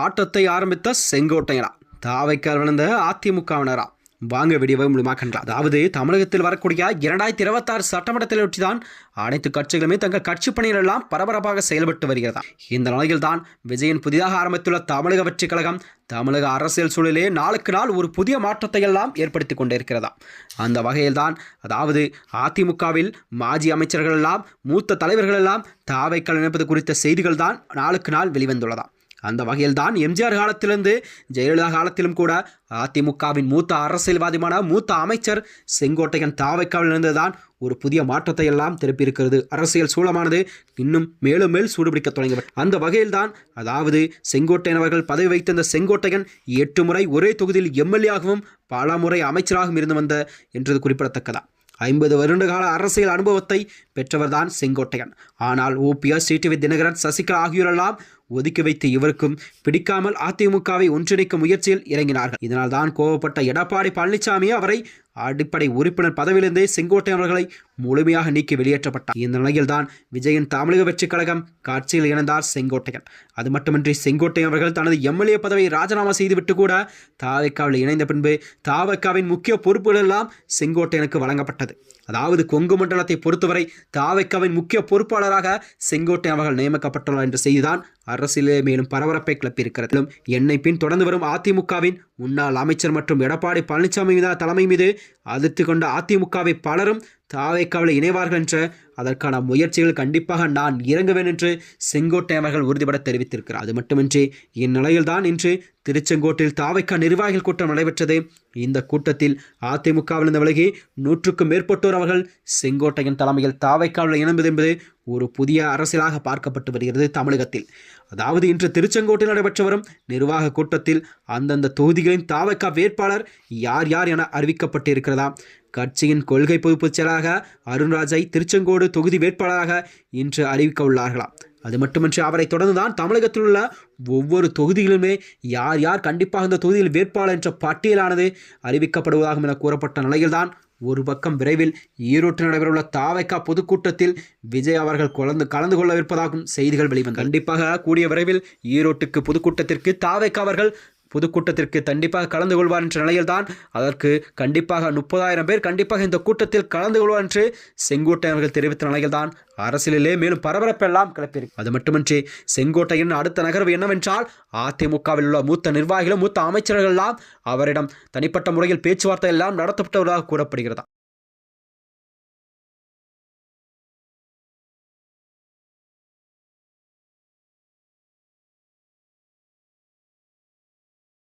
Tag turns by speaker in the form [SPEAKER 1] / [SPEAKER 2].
[SPEAKER 1] ஆட்டத்தை ஆரம்பித்த செங்கோட்டையனா தாவைக்கால் விழுந்த அதிமுகவினரா. வாங்க விடியவை மூலமாக கண்டலாம் அதாவது தமிழகத்தில் வரக்கூடிய இரண்டாயிரத்தி இருபத்தாறு சட்டமன்றத்தில் தான் அனைத்து கட்சிகளுமே தங்கள் கட்சி பணிகள் எல்லாம் பரபரப்பாக செயல்பட்டு வருகிறதா. இந்த நிலையில் தான் விஜயன் புதிதாக ஆரம்பித்துள்ள தமிழக வெற்றி கழகம் தமிழக அரசியல் சூழலே நாளுக்கு நாள் ஒரு புதிய மாற்றத்தை எல்லாம் ஏற்படுத்தி கொண்டிருக்கிறதா. அந்த வகையில்தான் அதாவது அதிமுகவில் மாஜி அமைச்சர்கள் எல்லாம் மூத்த தலைவர்கள் எல்லாம் தாவைக்கால் இணைப்பது குறித்த செய்திகள் தான் நாளுக்கு நாள் வெளிவந்துள்ளதா. அந்த வகையில்தான் எம்ஜிஆர் காலத்திலிருந்து ஜெயலலிதா காலத்திலும் கூட அதிமுகவின் மூத்த அரசியல்வாதியான மூத்த அமைச்சர் செங்கோட்டையன் தாவைக்காவில் இருந்துதான் ஒரு புதிய மாற்றத்தை எல்லாம் திருப்பியிருக்கிறது. அரசியல் சூழமானது இன்னும் மேலும் மேல் சூடுபிடிக்க தொடங்கியவர் அந்த வகையில்தான் அதாவது செங்கோட்டையன் அவர்கள் பதவி வைத்திருந்த செங்கோட்டையன் எட்டு முறை ஒரே தொகுதியில் எம்எல்ஏயாகவும் பல முறை அமைச்சராகவும் இருந்து வந்த என்றது குறிப்பிடத்தக்கதா. ஐம்பது வருட கால அரசியல் அனுபவத்தை பெற்றவர்தான் செங்கோட்டையன். ஆனால் ஓபிஎஸ் சிடிவி தினகரன் சசிகலா ஆகியோரெல்லாம் ஒதுக்கி வைத்த இவருக்கும் பிடிக்காமல் அதிமுகவை ஒன்றிணைக்கும் முயற்சியில் இறங்கினார்கள். இதனால் தான் கோவப்பட்ட எடப்பாடி பழனிசாமி அவரை அடிப்படை உறுப்பினர் பதவியிலிருந்தே செங்கோட்டை அவர்களை முழுமையாக நீக்கி வெளியேற்றப்பட்டார். இந்த நிலையில்தான் விஜயின் தமிழக வெற்றிக் கழகம் காட்சியில் இணைந்தார் செங்கோட்டையன். அது மட்டுமின்றி செங்கோட்டையன் அவர்கள் தனது எம்எல்ஏ பதவியை ராஜினாமா செய்துவிட்டு கூட தாவக்காவில் இணைந்த பின்பு தாவக்காவின் முக்கிய பொறுப்புகள் எல்லாம் செங்கோட்டையனுக்கு வழங்கப்பட்டது. அதாவது கொங்கு மண்டலத்தை பொறுத்தவரை தாவைக்காவின் முக்கிய பொறுப்பாளராக செங்கோட்டையன் அவர்கள் நியமிக்கப்பட்டுள்ளார் என்ற செய்திதான் அரசியலே மேலும் பரபரப்பை கிளப்பியிருக்கிறது என்னை பின் தொடர்ந்து வரும் அதிமுகவின் முன்னாள் அமைச்சர் மற்றும் எடப்பாடி பழனிசாமி மீதான தலைமை மீது அதிர்த்து கொண்ட அதிமுகவை பலரும் தாவைக்காவில் இணைவார்கள் என்ற அதற்கான முயற்சிகள் கண்டிப்பாக நான் இறங்குவேன் என்று செங்கோட்டை அவர்கள் உறுதிபட தெரிவித்திருக்கிறார். அது மட்டுமின்றி இந்நிலையில்தான் இன்று திருச்செங்கோட்டில் தாவைக்கா நிர்வாகிகள் கூட்டம் நடைபெற்றது. இந்த கூட்டத்தில் அதிமுகவிலிருந்து விலகி நூற்றுக்கும் மேற்பட்டோர் அவர்கள் செங்கோட்டையின் தலைமையில் தாவைக்காவில் இணைந்தது என்பது ஒரு புதிய அரசியலாக பார்க்கப்பட்டு வருகிறது தமிழகத்தில். அதாவது இன்று திருச்செங்கோட்டில் நடைபெற்று வரும் நிர்வாக கூட்டத்தில் அந்தந்த தொகுதிகளின் தாவைக்கா வேட்பாளர் யார் யார் என அறிவிக்கப்பட்டிருக்கிறதா? கட்சியின் கொள்கை பொதுப்புச் செயலாக அருண்ராஜை திருச்செங்கோடு தொகுதி வேட்பாளராக இன்று அறிவிக்க உள்ளார்களாம் அது மட்டுமின்றி அவரை தொடர்ந்துதான் தமிழகத்தில் உள்ள ஒவ்வொரு தொகுதியிலுமே யார் யார் கண்டிப்பாக இந்த தொகுதியில் வேட்பாளர் என்ற பட்டியலானது அறிவிக்கப்படுவதாகும் என கூறப்பட்ட நிலையில்தான் ஒரு பக்கம் விரைவில் ஈரோட்டில் நடைபெறவுள்ள தாவைக்கா பொதுக்கூட்டத்தில் விஜய் அவர்கள் கலந்து கலந்து கொள்ளவிருப்பதாகவும் செய்திகள் வெளிவந்தன கண்டிப்பாக கூடிய விரைவில் ஈரோட்டுக்கு பொதுக்கூட்டத்திற்கு தாவைக்கா அவர்கள் பொதுக்கூட்டத்திற்கு கண்டிப்பாக கலந்து கொள்வார் என்ற நிலையில்தான் அதற்கு கண்டிப்பாக முப்பதாயிரம் பேர் கண்டிப்பாக இந்த கூட்டத்தில் கலந்து கொள்வார் என்று செங்கோட்டையன் அவர்கள் தெரிவித்த நிலையில்தான் அரசியலிலே மேலும் பரபரப்பெல்லாம் கிளப்பியிருக்கு. அது மட்டுமின்றி செங்கோட்டையின் அடுத்த நகர்வு என்னவென்றால் அதிமுகவில் உள்ள மூத்த நிர்வாகிகளும் மூத்த அமைச்சர்கள் எல்லாம் அவரிடம் தனிப்பட்ட முறையில் பேச்சுவார்த்தை எல்லாம் நடத்தப்பட்டவர்களாக கூறப்படுகிறதா?